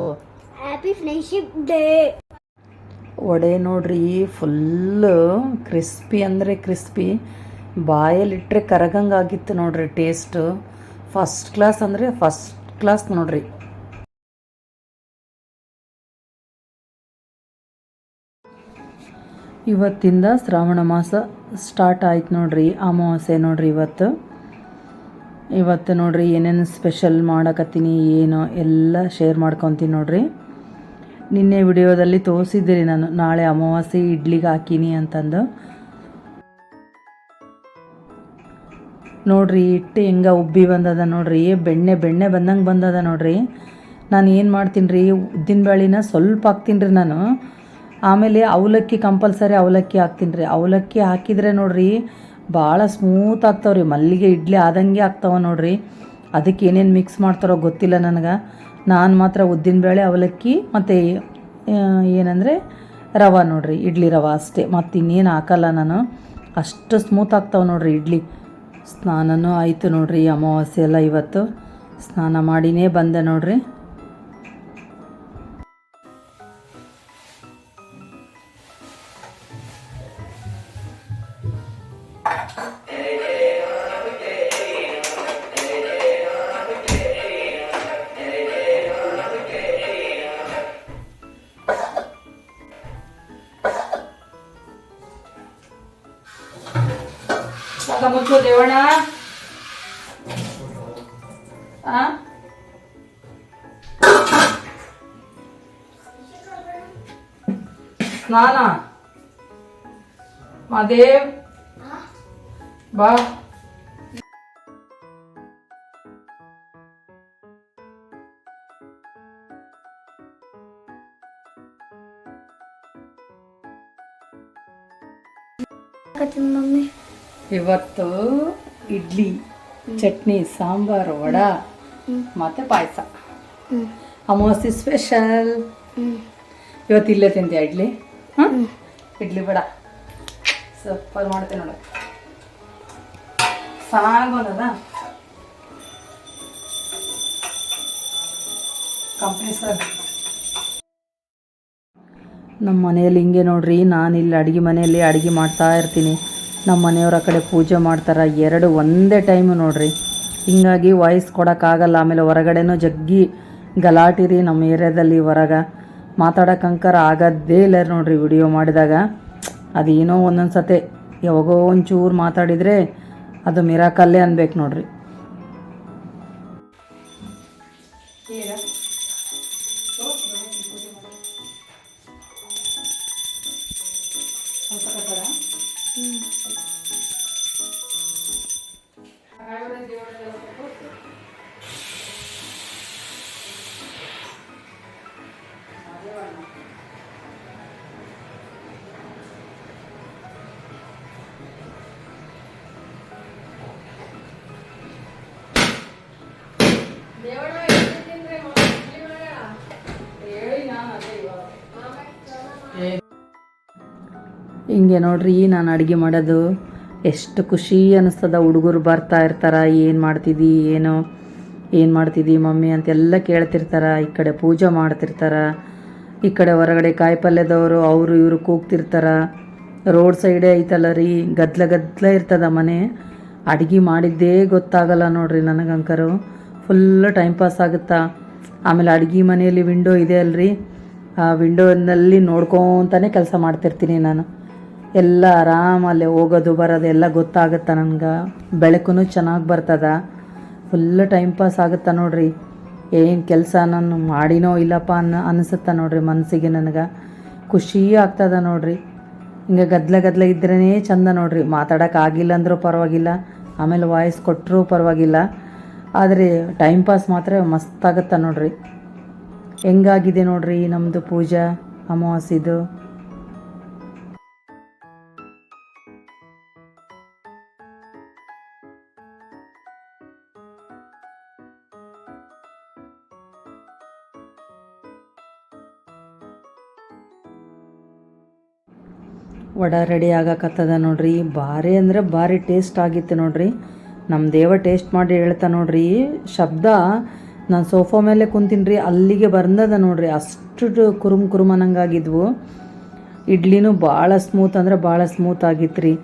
Happy friendship day vada ನೋಡ್ರಿ full crispy ಅಂದರೆ crispy ಬಾಯಲ್ಲಿಟ್ಟರೆ ಕರಗಂಗಾಗಿತ್ತು ನೋಡ್ರಿ ಟೇಸ್ಟು ಫಸ್ಟ್ ಕ್ಲಾಸ್ ಅಂದರೆ ಫಸ್ಟ್ ಕ್ಲಾಸ್ ನೋಡ್ರಿ. ಇವತ್ತಿಂದ ಶ್ರಾವಣ ಮಾಸ ಸ್ಟಾರ್ಟ್ ಆಯ್ತು ನೋಡ್ರಿ, ಅಮಾವಾಸ್ಯೆ ನೋಡ್ರಿ ಇವತ್ತು. ಇವತ್ತು ನೋಡ್ರಿ ಏನೇನು ಸ್ಪೆಷಲ್ ಮಾಡಕತ್ತೀನಿ, ಏನು ಎಲ್ಲ ಶೇರ್ ಮಾಡ್ಕೊತೀನಿ ನೋಡ್ರಿ. ನಿನ್ನೆ ವಿಡಿಯೋದಲ್ಲಿ ತೋರಿಸಿದ್ದೀರಿ ನಾನು, ನಾಳೆ ಅಮಾವಾಸ್ಯೆ ಇಡ್ಲಿಗೆ ಹಾಕೀನಿ ಅಂತಂದು. ನೋಡ್ರಿ ಹಿಟ್ಟು ಹೆಂಗೆ ಉಬ್ಬಿ ಬಂದದ ನೋಡ್ರಿ, ಬೆಣ್ಣೆ ಬೆಣ್ಣೆ ಬಂದಂಗೆ ಬಂದದ ನೋಡ್ರಿ. ನಾನು ಏನು ಮಾಡ್ತೀನಿ ರೀ ಉದ್ದಿನ ಬೇಳೆನ ಸ್ವಲ್ಪ ಹಾಕ್ತೀನಿ ರೀ ನಾನು. ಆಮೇಲೆ ಅವಲಕ್ಕಿ ಕಂಪಲ್ಸರಿ ಅವಲಕ್ಕಿ ಹಾಕ್ತೀನಿ ರೀ ಅವಲಕ್ಕಿ ಹಾಕಿದರೆ ನೋಡ್ರಿ ಭಾಳ ಸ್ಮೂತ್ ಆಗ್ತಾವ್ರಿ. ಮಲ್ಲಿಗೆ ಇಡ್ಲಿ ಆದಂಗೆ ಆಗ್ತಾವ ನೋಡ್ರಿ. ಅದಕ್ಕೆ ಏನೇನು ಮಿಕ್ಸ್ ಮಾಡ್ತಾರೋ ಗೊತ್ತಿಲ್ಲ ನನಗೆ. ನಾನು ಮಾತ್ರ ಉದ್ದಿನಬೇಳೆ ಅವಲಕ್ಕಿ ಮತ್ತು ಏನಂದರೆ ರವೆ ನೋಡ್ರಿ. ಇಡ್ಲಿ ರವೆ ಅಷ್ಟೇ. ಮತ್ತು ಇನ್ನೇನು ಹಾಕಲ್ಲ ನಾನು. ಅಷ್ಟು ಸ್ಮೂತ್ ಆಗ್ತಾವೆ ನೋಡ್ರಿ ಇಡ್ಲಿ. ಸ್ನಾನನೂ ಆಯಿತು ನೋಡ್ರಿ ಅಮಾವಾಸ್ಯೆ ಎಲ್ಲ ಇವತ್ತು. ಸ್ನಾನ ಮಾಡಿನೇ ಬಂದೆ ನೋಡ್ರಿ. ಮುಚ್ಚು ದೇವಣ್ಣ ಆ ಸ್ನಾನ ಮಾದೇವ್ ಬಾ ಮಮ್ಮಿ ಇವತ್ತು ಇಡ್ಲಿ ಚಟ್ನಿ ಸಾಂಬಾರು ವಡ ಮತ್ತೆ ಪಾಯಸ. ಅಮಾವಾಸ್ಯೆ ಸ್ಪೆಷಲ್ ಇವತ್ತು ಇಲ್ಲೇ ತಿಂತೀಯ ಇಡ್ಲಿ? ಹಾಂ? ಇಡ್ಲಿ ಬಡ. ಸೂಪರ್ ಮಾಡ್ತೇನೆ ನೋಡ. ಚೆನ್ನಾಗಿ ಬಂದದ? Company sir. ನಮ್ಮ ಮನೆಯಲ್ಲಿ ಹಿಂಗೆ ನೋಡ್ರಿ ನಾನು ಇಲ್ಲಿ ಅಡುಗೆ ಮನೆಯಲ್ಲಿ ಅಡುಗೆ ಮಾಡ್ತಾ ಇರ್ತೀನಿ. ನಮ್ಮ ಮನೆಯವರ ಕಡೆ ಪೂಜೆ ಮಾಡ್ತಾರೆ. ಎರಡು ಒಂದೇ ಟೈಮು ನೋಡ್ರಿ. ಹಿಂಗಾಗಿ ವಾಯ್ಸ್ ಕೊಡೋಕ್ಕಾಗಲ್ಲ ಆಮೇಲೆ ಹೊರಗಡೆನೂ ಜಗ್ಗಿ ಗಲಾಟೆ ರೀ ನಮ್ಮ ಏರಿಯಾದಲ್ಲಿ ಹೊರಗೆ ಮಾತಾಡೋಕ್ಕಂಕರ ಆಗೋದೇ ಇಲ್ಲ ನೋಡ್ರಿ ವಿಡಿಯೋ ಮಾಡಿದಾಗ. ಅದೇನೋ ಒಂದೊಂದು ಸತೆ ಯಾವಾಗೋ ಒಂಚೂರು ಮಾತಾಡಿದರೆ ಅದು ಮಿರಾಕಲ್ಲೇ ಅನ್ಬೇಕು ನೋಡ್ರಿ. ಹಿಂಗೆ ನೋಡ್ರಿ, ನಾನು ಅಡುಗೆ ಮಾಡೋದು ಎಷ್ಟು ಖುಷಿ ಅನ್ನಿಸ್ತದ ಹುಡುಗರು ಬರ್ತಾ ಇರ್ತಾರೆ, ಏನು ಮಾಡ್ತಿದ್ದಿ ಏನು ಏನು ಮಾಡ್ತಿದ್ದಿ ಮಮ್ಮಿ ಅಂತೆಲ್ಲ ಕೇಳ್ತಿರ್ತಾರ. ಈ ಕಡೆ ಪೂಜೆ ಮಾಡ್ತಿರ್ತಾರ, ಈ ಕಡೆ ಹೊರಗಡೆ ಕಾಯಿಪಲ್ಯದವರು ಅವರು ಇವರು ಕೂಗ್ತಿರ್ತಾರ. ರೋಡ್ ಸೈಡೇ ಐತಲ್ಲ ರೀ, ಗದ್ಲ ಗದ್ಲ ಇರ್ತದ ಮನೆ. ಅಡುಗೆ ಮಾಡಿದ್ದೇ ಗೊತ್ತಾಗಲ್ಲ ನೋಡ್ರಿ ನನಗಂಕರು ಫುಲ್ ಟೈಮ್ ಪಾಸ್ ಆಗುತ್ತಾ. ಆಮೇಲೆ ಅಡುಗೆ ಮನೆಯಲ್ಲಿ ವಿಂಡೋ ಇದೆ ಅಲ್ರಿ. ಆ ವಿಂಡೋನಲ್ಲಿ ನೋಡ್ಕೊತಾನೆ ಕೆಲಸ ಮಾಡ್ತಿರ್ತೀನಿ ನಾನು. ಎಲ್ಲ ಆರಾಮಲ್ಲಿ ಹೋಗೋದು ಬರೋದು ಎಲ್ಲ ಗೊತ್ತಾಗುತ್ತೆ ನನಗೆ. ಬೆಳಕು ಚೆನ್ನಾಗಿ ಬರ್ತದ. ಫುಲ್ ಟೈಮ್ ಪಾಸ್ ಆಗುತ್ತಾ ನೋಡ್ರಿ. ಏನು ಕೆಲಸ ನಾನು ಮಾಡಿನೋ ಇಲ್ಲಪ್ಪ ಅನ್ನೋ ಅನಿಸುತ್ತೆ ನೋಡ್ರಿ ಮನಸ್ಸಿಗೆ ನನಗೆ. ಖುಷಿ ಆಗ್ತದ ನೋಡ್ರಿ. ಹಿಂಗೆ ಗದ್ಲ ಗದ್ಲ ಇದ್ರೇ ಚಂದ ನೋಡ್ರಿ. ಮಾತಾಡೋಕೆ ಆಗಿಲ್ಲ ಅಂದರೂ ಪರವಾಗಿಲ್ಲ. ಆಮೇಲೆ ವಾಯ್ಸ್ ಕೊಟ್ಟರೂ ಪರವಾಗಿಲ್ಲ. ಆದರೆ ಟೈಮ್ ಪಾಸ್ ಮಾತ್ರ ಮಸ್ತಾಗತ್ತೆ ನೋಡ್ರಿ. ಹೆಂಗಾಗಿದೆ ನೋಡ್ರಿ ನಮ್ಮದು ಪೂಜಾ ಅಮಾವಾಸ್ಯದು? ವಡ ರೆಡಿ ಆಗಕತ್ತದ ನೋಡ್ರಿ. ಭಾರಿ ಅಂದ್ರೆ ಭಾರಿ ಟೇಸ್ಟ್ ಆಗಿತ್ತು ನೋಡ್ರಿ. ನಮ್ಮ ದೇವ ಟೇಸ್ಟ್ ಮಾಡಿ ಹೇಳ್ತಾ ನೋಡ್ರಿ. ಶಬ್ದ ನಾನು ಸೋಫಾ ಮೇಲೆ ಕುಂತೀನಿ ಅಲ್ಲಿಗೆ ಬಂದದ ನೋಡ್ರಿ. ಅಷ್ಟು ಕುರುಮ್ ಕುರುಮ್ ಅನ್ನಂಗಾಗಿದ್ವು. ಇಡ್ಲಿನೂ ಭಾಳ ಸ್ಮೂತ್ ಅಂದ್ರೆ ಭಾಳ ಸ್ಮೂತ್ ಆಗಿತ್ತು ರೀ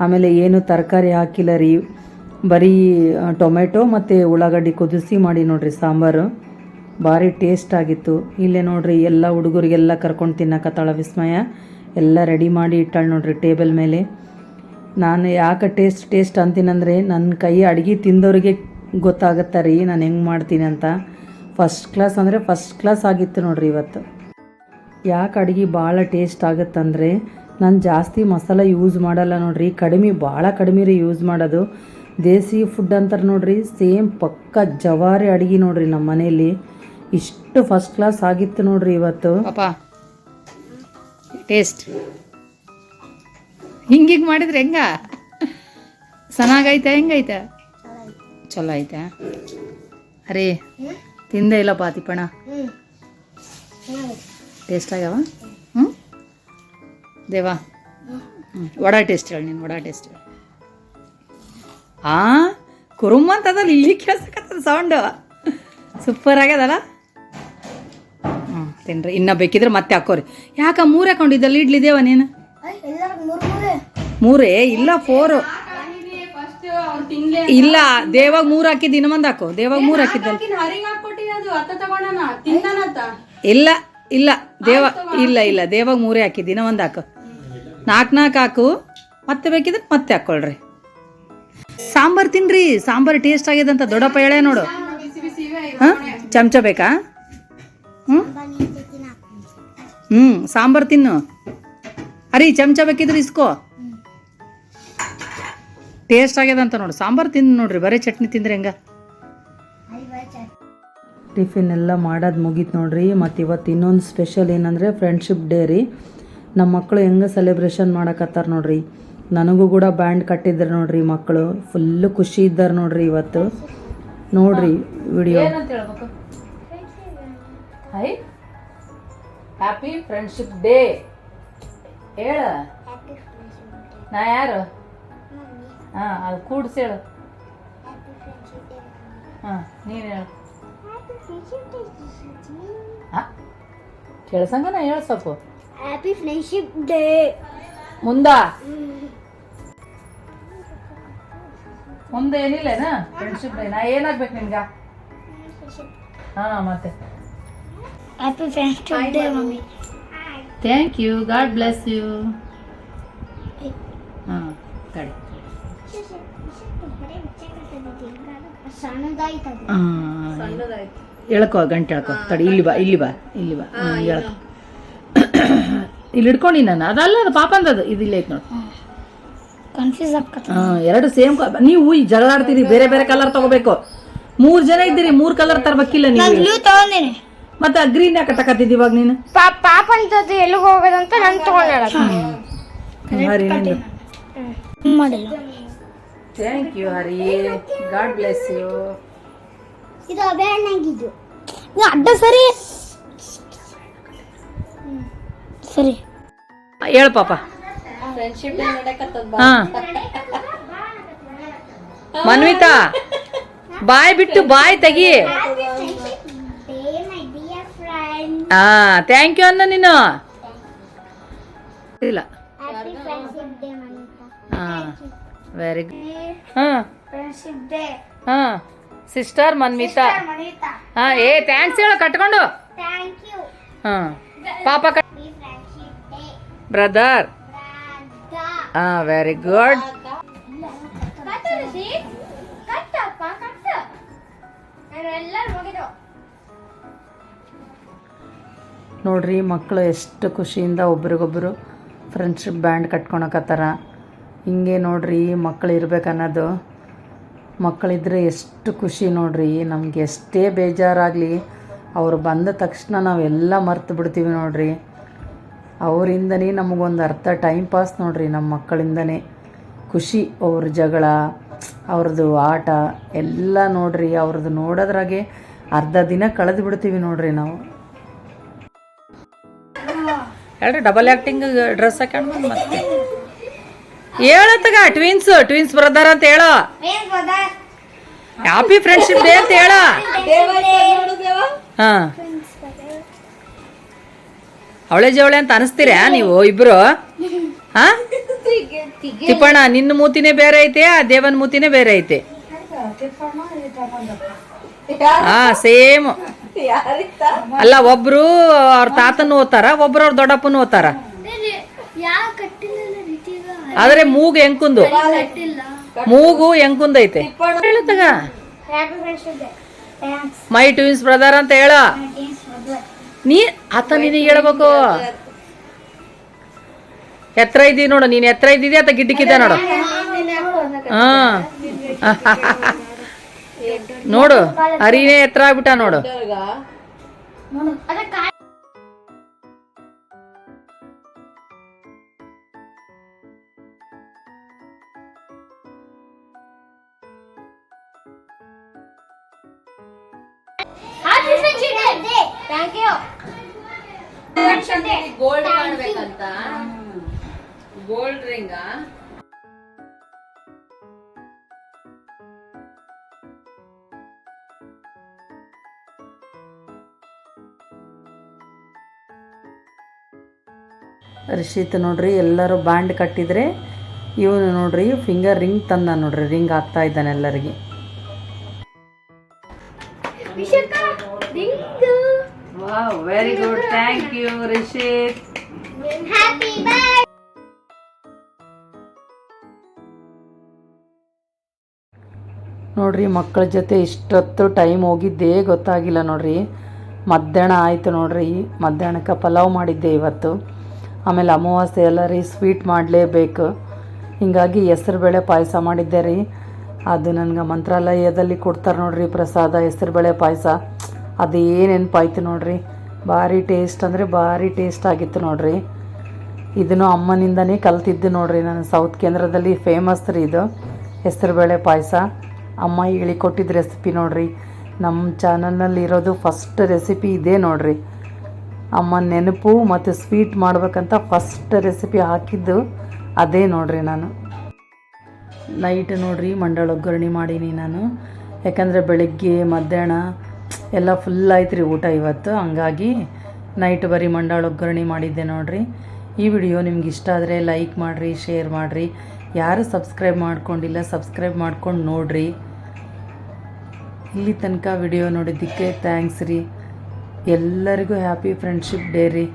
ಆಮೇಲೆ ಏನು ತರಕಾರಿ ಹಾಕಿಲ್ಲ ರೀ. ಬರೀ ಟೊಮೆಟೊ ಮತ್ತು ಉಳ್ಳಾಗಡ್ಡಿ ಕುದಿಸಿ ಮಾಡಿ ನೋಡ್ರಿ ಸಾಂಬಾರು. ಭಾರಿ ಟೇಸ್ಟ್ ಆಗಿತ್ತು. ಇಲ್ಲೇ ನೋಡ್ರಿ, ಎಲ್ಲ ಹುಡುಗರಿಗೆಲ್ಲ ಕರ್ಕೊಂಡು ತಿನ್ನಕತ್ತಾಳ ವಿಸ್ಮಯ. ಎಲ್ಲ ರೆಡಿ ಮಾಡಿ ಇಟ್ಟಾಳೆ ನೋಡ್ರಿ ಟೇಬಲ್ ಮೇಲೆ. ನಾನು ಯಾಕೆ ಟೇಸ್ಟ್ ಟೇಸ್ಟ್ ಅಂತೀನಂದರೆ ನನ್ನ ಕೈ ಅಡುಗೆ ತಿಂದವ್ರಿಗೆ ಗೊತ್ತಾಗತ್ತೆ ರೀ ನಾನು ಹೆಂಗೆ ಮಾಡ್ತೀನಿ ಅಂತ. ಫಸ್ಟ್ ಕ್ಲಾಸ್ ಅಂದರೆ ಫಸ್ಟ್ ಕ್ಲಾಸ್ ಆಗಿತ್ತು ನೋಡ್ರಿ ಇವತ್ತು. ಯಾಕೆ ಅಡುಗೆ ಭಾಳ ಟೇಸ್ಟ್ ಆಗುತ್ತಂದರೆ ನಾನು ಜಾಸ್ತಿ ಮಸಾಲ ಯೂಸ್ ಮಾಡಲ್ಲ ನೋಡ್ರಿ, ಕಡಿಮೆ ಭಾಳ ಕಡಿಮೆ ರೀ ಯೂಸ್ ಮಾಡೋದು. ದೇಸಿ ಫುಡ್ ಅಂತಾರೆ ನೋಡ್ರಿ ಸೇಮ್ ಪಕ್ಕ ಜವಾರಿ ಅಡುಗೆ ನೋಡ್ರಿ ನಮ್ಮ ಮನೆಯಲ್ಲಿ ಇಷ್ಟು ಫಸ್ಟ್ ಕ್ಲಾಸ್ ಆಗಿತ್ತು ನೋಡ್ರಿ ಇವತ್ತು. ಟೇಸ್ಟ್. ಹಿಂಗಿಗೆ ಮಾಡಿದ್ರೆ ಹೆಂಗ? ಚೆನ್ನಾಗೈತೆ ಹೆಂಗೈತೆ? ಚಲೋ ಐತೆ ಅರೇ, ತಿಂದೇ ಇಲ್ಲ ಪಾತಿಪಣ. ಟೇಸ್ಟ್ ಆಗ್ಯಾವ? ಹ್ಞೂ ದೇವಾ. ವಡಾ ಟೇಸ್ಟ್ ಹೇಳಿ ನೀನು, ವಡಾ ಟೇಸ್ಟ್ ಹೇಳಿ. ಆ ಕುರುಮ್ ಅಂತದಲ್ಲ ಇಲ್ಲಿ ಕೇಳ್ಸಕತ್ತದ ಸೌಂಡು ಸೂಪರ್ ಆಗ್ಯದಲ್ಲ? ಹ್ಞೂ ತಿನ್ರಿ ಇನ್ನ ಬೇಕಿದ್ರೆ ಮತ್ತೆ ಹಾಕೋರಿ. ಯಾಕ ಮೂರು ಹಾಕೊಂಡಿದ್ದಲ್ಲ ಇಡ್ಲಿದೇವ ನೀನು? ಎಲ್ಲರೂ ಮೂರ್ ಮೂರೇ? ಮೂರೇ? ಇಲ್ಲ ಫೋರ್. ಇಲ್ಲ ದೇವಾಗ ಮೂರ್ ಹಾಕಿದ್ದು ಇನ್ನ ಒಂದ್ ಹಾಕೋ. ದೇವಾಗ ಮೂರ್ ಹಾಕಿದ್ದಲ್ಲ ಇಲ್ಲ ಇಲ್ಲ. ದೇವ ಇಲ್ಲ ಇಲ್ಲ. ದೇವಾಗ ಮೂರೇ ಹಾಕಿದ್ದು ಇನ್ನ ಒಂದು ಹಾಕು. ನಾಲ್ಕು ನಾಲ್ಕು ಹಾಕು. ಮತ್ತೆ ಬೇಕಿದ್ರೆ ಮತ್ತೆ ಹಾಕೊಳ್ರಿ. ಸಾಂಬಾರ್ ತಿನ್ರಿ. ಸಾಂಬಾರ್ ಟೇಸ್ಟ್ ಆಗ್ಯದಂತ ದೊಡ್ಡಪ್ಪ ಹೇಳೇ ನೋಡು. ಹಾಂ? ಚಮಚ ಬೇಕಾ? ಹ್ಞೂ ಹ್ಞೂ ಸಾಂಬಾರು ತಿನ್ನು. ಅರಿ ಚಮಚ ಬೇಕಿದ್ರೆ ಇಸ್ಕೋ. ಟೇಸ್ಟ್ ಆಗ್ಯದ ಅಂತ ನೋಡಿ. ಸಾಂಬಾರು ತಿನ್ನು ನೋಡ್ರಿ ಬರೀ ಚಟ್ನಿ ತಿಂದ್ರೆ ಹೆಂಗ? ಟಿಫಿನ್ ಎಲ್ಲ ಮಾಡೋದು ಮುಗೀತು ನೋಡ್ರಿ. ಮತ್ತು ಇವತ್ತು ಇನ್ನೊಂದು ಸ್ಪೆಷಲ್ ಏನಂದರೆ ಫ್ರೆಂಡ್ಶಿಪ್ ಡೇ ರೀ. ನಮ್ಮ ಮಕ್ಕಳು ಹೆಂಗೆ ಸೆಲೆಬ್ರೇಷನ್ ಮಾಡಕತ್ತಾರ ನೋಡ್ರಿ. ನನಗೂ ಕೂಡ ಬ್ಯಾಂಡ್ ಕಟ್ಟಿದ್ರು ನೋಡ್ರಿ ಮಕ್ಕಳು ಫುಲ್ಲು ಖುಷಿ ಇದ್ದಾರೆ ನೋಡ್ರಿ ಇವತ್ತು. ನೋಡ್ರಿ ವಿಡಿಯೋ ಏನಂತ ಹೇಳ್ಬೇಕು? ಹೈ? ಹ್ಯಾಪಿ ಫ್ರೆಂಡ್ಶಿಪ್ ಡೇ ಹೇಳ. ನಾ ಯಾರು? ಹಾ ಅದು ಕೂಡ್ಸಿ ಹೇಳು. ಹಾ ನೀನು ಹೇಳು. ಹಾ ಕೇಳ್ಸಂಗ ನಾ ಹೇಳು ಸ್ವಲ್ಪ. ಹ್ಯಾಪಿ ಫ್ರೆಂಡ್ಶಿಪ್ ಡೇ ಮುಂದ? ಮುಂದೆ ಏನಿಲ್ಲೇನಾ ಫ್ರೆಂಡ್ಶಿಪ್ ಡೇ ನಾ ಏನಾಗ್ಬೇಕು ನಿನ್ಗ? ಹಾ ಮತ್ತೆ. Happy you. Day mummy thank you god bless you ಹಾಂ ಕಡೆ ಎಳ್ಕೋ ಗಂಟೆ ಎಳ್ಕೋ. ತಡಿ ಇಲ್ಲಿ ಬಾ ಇಲ್ಲಿ ಬಾ ಇಲ್ಲಿ ಬಾ. ಎಳ್ಕೋ. ಇಲ್ಲಿ ಹಿಡ್ಕೊಂಡು ನಾನು ಅದಲ್ಲ ಅದು ಪಾಪ ಅಂದದು ಇದು ಇಲ್ಲೇ ಐತೆ ನೋಡಿ. ಕನ್ಫ್ಯೂಸ್ ಆಗ್ತದೆ ಹಾಂ ಎರಡು ಸೇಮ್ ನೀವು ಈ ಜಗಳ ಆಡ್ತೀರಿ ಬೇರೆ ಬೇರೆ ಕಲರ್ ತಗೋಬೇಕು. ಮೂರು ಜನ ಇದ್ದೀರಿ ಮೂರು ಕಲರ್ ತರಬೇಕಿಲ್ಲ ನೀವು. ಮತ್ತೆ ಗ್ರೀನ್ ಯಾಕೆ ಇವಾಗ ನೀನು? ಪಾಪ ಅಂತದ್ದು ಎಲ್ಲಿಗೆ ಹೋಗೋದಂತ ನಾನು ತಗೊಂಡ ಹರಿ ನಿಂದು. ಮಾಡಿಲ್ಲ. Thank you Hari. God bless you ಇದು ಅಭಯಾರಣ್ಯಾಗಿದ್ದು ಅಡ್ಡ ಸರಿ. ಸರಿ. ಹೇಳು ಪಾಪ. ಮನ್ವಿತಾ ಬಾಯ್ ಬಿಟ್ಟು ಬಾಯ್ ತೆಗಿ. ಹಾ ಥ್ಯಾಂಕ್ ಯು ಅನ್ನ ನೀನು. ಇಲ್ಲ. ಹಾ ವೆರಿ ಗುಡ್ ಹಾ. ಹಾ ಸಿಸ್ಟರ್ ಮನ್ವಿತಾ ಹಾಂ ಏ ಥ್ಯಾಂಕ್ಸ್ ಹೇಳು ಕಟ್ಕೊಂಡು. ಹಾ ಪಾಪ ಕಟ್ ಬ್ರದರ್ ಹಾಂ ವೆರಿ ಗುಡ್ ಎಲ್ಲರೂ ನೋಡ್ರಿ ಮಕ್ಕಳು ಎಷ್ಟು ಖುಷಿಯಿಂದ ಒಬ್ರಿಗೊಬ್ಬರು ಫ್ರೆಂಡ್ಶಿಪ್ ಬ್ಯಾಂಡ್ ಕಟ್ಕೊಳಕತ್ತಾರ. ಹಿಂಗೆ ನೋಡ್ರಿ ಮಕ್ಕಳು ಇರಬೇಕನ್ನೋದು. ಮಕ್ಕಳಿದ್ರೆ ಎಷ್ಟು ಖುಷಿ ನೋಡ್ರಿ, ನಮ್ಗೆ ಎಷ್ಟೇ ಬೇಜಾರಾಗಲಿ, ಅವ್ರು ಬಂದ ತಕ್ಷಣ ನಾವೆಲ್ಲ ಮರ್ತು ಬಿಡ್ತೀವಿ ನೋಡ್ರಿ. ಅವರಿಂದನೇ ನಮಗೊಂದು ಅರ್ಧ ಟೈಮ್ ಪಾಸ್ ನೋಡ್ರಿ ನಮ್ಮ ಮಕ್ಕಳಿಂದನೇ. ಖುಷಿ, ಅವ್ರ ಜಗಳ ಅವ್ರದ್ದು ಆಟ, ಎಲ್ಲ ನೋಡ್ರಿ ಅವ್ರದ್ದು ನೋಡೋದ್ರಾಗೆ ಅರ್ಧ ದಿನ ಕಳೆದು ಬಿಡ್ತೀವಿ ನೋಡ್ರಿ ನಾವು. ಹೇಳ್ರಿ ಡಬಲ್ ಆಕ್ಟಿಂಗ್ ಡ್ರೆಸ್ ಹಾಕೊಂಡು ಬಂದ್ ಮತ್ತೆ. ಹೇಳತ್ತಗ ಟ್ವಿನ್ಸ್ ಟ್ವಿನ್ಸ್ ಬ್ರದರ್ ಅಂತ ಹೇಳೋ. ಹ್ಯಾಪಿ ಫ್ರೆಂಡ್ಶಿಪ್ ಡೇ ಅಂತ ಹೇಳ. ಹಾ. ಅವಳೆ ಜವಳೆ ಅಂತ ಅನಿಸ್ತೀರಾ ನೀವು ಇಬ್ರು? ಹಾ? ತಿಪ್ಪಣ್ಣ ನಿನ್ನ ಮೂತಿನೇ ಬೇರೆ ಐತೆ ಆ ದೇವನ್ ಮೂತಿನೇ ಬೇರೆ ಐತೆ. ಹಾ ಸೇಮ್ ಅಲ್ಲ ಒಬ್ರು ಅವ್ರ ತಾತನು ಓದ್ತಾರ ಒಬ್ರು ಅವ್ರ ದೊಡ್ಡಪ್ಪನ ಓದ್ತಾರ. ಆದ್ರೆ ಮೂಗು ಎಂಕುಂದು ಕಟ್ಟಿಲ್ಲ. ಮೂಗು ಎಂಕುಂದೈತೆ ಐತೆ ಮೈ ಟ್ವಿನ್ಸ್ ಬ್ರದರ್ ಅಂತ ಹೇಳ. ನೀ ಆತ ನಿನಗೆ ಹೇಳ್ಬೇಕು. ಎತ್ತರ ಇದ್ದೀವಿ ನೋಡು ನೀನು ಎತ್ತರ ಇದ್ದಿದ್ದಿ ಆತ ಗಿಡ್ಡಿಕ್ಕಿದ್ದ ನೋಡು? ಹಾ. ನೋಡು ಹರಿನೇ ಎತ್ತರ ಆಗ್ಬಿಟ್ಟ ನೋಡು. ಗೋಲ್ಡ್ ಮಾಡ್ಬೇಕಂತ ಗೋಲ್ಡ್ Friendship ರಿಷಿತ್ ನೋಡ್ರಿ ಎಲ್ಲರೂ ಬ್ಯಾಂಡ್ ಕಟ್ಟಿದ್ರೆ ಇವನು ನೋಡ್ರಿ ಫಿಂಗರ್ ರಿಂಗ್ ತಂದ ನೋಡ್ರಿ ರಿಂಗ್ ಆಗ್ತಾ ಇದ್ದಾನೆ ಎಲ್ಲರಿಗೆ. Very good thank you Rishit. ನೋಡ್ರಿ ಮಕ್ಕಳ ಜೊತೆ ಇಷ್ಟೊತ್ತು ಟೈಮ್ ಹೋಗಿದ್ದೇ ಗೊತ್ತಾಗಿಲ್ಲ ನೋಡ್ರಿ. ಮಧ್ಯಾಹ್ನ ಆಯಿತು ನೋಡ್ರಿ. ಮಧ್ಯಾಹ್ನಕ್ಕೆ ಪಲಾವ್ ಮಾಡಿದ್ದೆ ಇವತ್ತು. ಆಮೇಲೆ ಅಮಾವಾಸ್ಯೆ ಎಲ್ಲ ರೀ ಸ್ವೀಟ್ ಮಾಡಲೇಬೇಕು. ಹಿಂಗಾಗಿ ಹೆಸರುಬೇಳೆ ಪಾಯಸ ಮಾಡಿದ್ದೆ ರೀ. ಅದು ನನಗೆ ಮಂತ್ರಾಲಯದಲ್ಲಿ ಕೊಡ್ತಾರೆ ನೋಡ್ರಿ ಪ್ರಸಾದ ಹೆಸರುಬೇಳೆ ಪಾಯಸ. ಅದು ಏನೇನು ನೋಡ್ರಿ. ಭಾರಿ ಟೇಸ್ಟ್ ಅಂದರೆ ಭಾರಿ ಟೇಸ್ಟ್ ಆಗಿತ್ತು ನೋಡ್ರಿ. ಇದನ್ನು ಅಮ್ಮನಿಂದನೇ ಕಲ್ತಿದ್ದು ನೋಡ್ರಿ ನಾನು ಸೌತ್ ಕೇಂದ್ರದಲ್ಲಿ ಫೇಮಸ್ ರೀ ಇದು. ಹೆಸರುಬೇಳೆ ಪಾಯಸ. ಅಮ್ಮ ಹೇಳಿಕೊಟ್ಟಿದ್ದ ರೆಸಿಪಿ ನೋಡ್ರಿ. ನಮ್ಮ ಚಾನಲ್ನಲ್ಲಿ ಇರೋದು ಫಸ್ಟ್ ರೆಸಿಪಿ ಇದೇ ನೋಡ್ರಿ. ಅಮ್ಮ ನೆನಪು ಮತ್ತು ಸ್ವೀಟ್ ಮಾಡಬೇಕಂತ ಫಸ್ಟ್ ರೆಸಿಪಿ ಹಾಕಿದ್ದು ಅದೇ ನೋಡ್ರಿ ನಾನು. ನೈಟ್ ನೋಡ್ರಿ ಮಂಡಳ ಒಗ್ಗರಣೆ ಮಾಡೀನಿ ನಾನು. ಯಾಕಂದರೆ ಬೆಳಗ್ಗೆ, ಮಧ್ಯಾಹ್ನ ಎಲ್ಲ ಫುಲ್ ಆಯ್ತು ರೀ ಊಟ ಇವತ್ತು. ಹಂಗಾಗಿ ನೈಟ್ ಬರೀ ಮಂಡಾಳ ಒಗ್ಗರಣೆ ಮಾಡಿದ್ದೆ ನೋಡ್ರಿ. ಈ ವಿಡಿಯೋ ನಿಮ್ಗೆ ಇಷ್ಟ ಆದರೆ ಲೈಕ್ ಮಾಡಿರಿ ಶೇರ್ ಮಾಡಿರಿ. ಯಾರು ಸಬ್ಸ್ಕ್ರೈಬ್ ಮಾಡ್ಕೊಂಡಿಲ್ಲ ಸಬ್ಸ್ಕ್ರೈಬ್ ಮಾಡ್ಕೊಂಡು ನೋಡ್ರಿ. ಇಲ್ಲಿ ತನಕ ವಿಡಿಯೋ ನೋಡಿದ್ದಕ್ಕೆ ಥ್ಯಾಂಕ್ಸ್ ರೀ. ಎಲ್ಲರಿಗೂ ಹ್ಯಾಪಿ ಫ್ರೆಂಡ್ಶಿಪ್ ಡೇ ರೀ.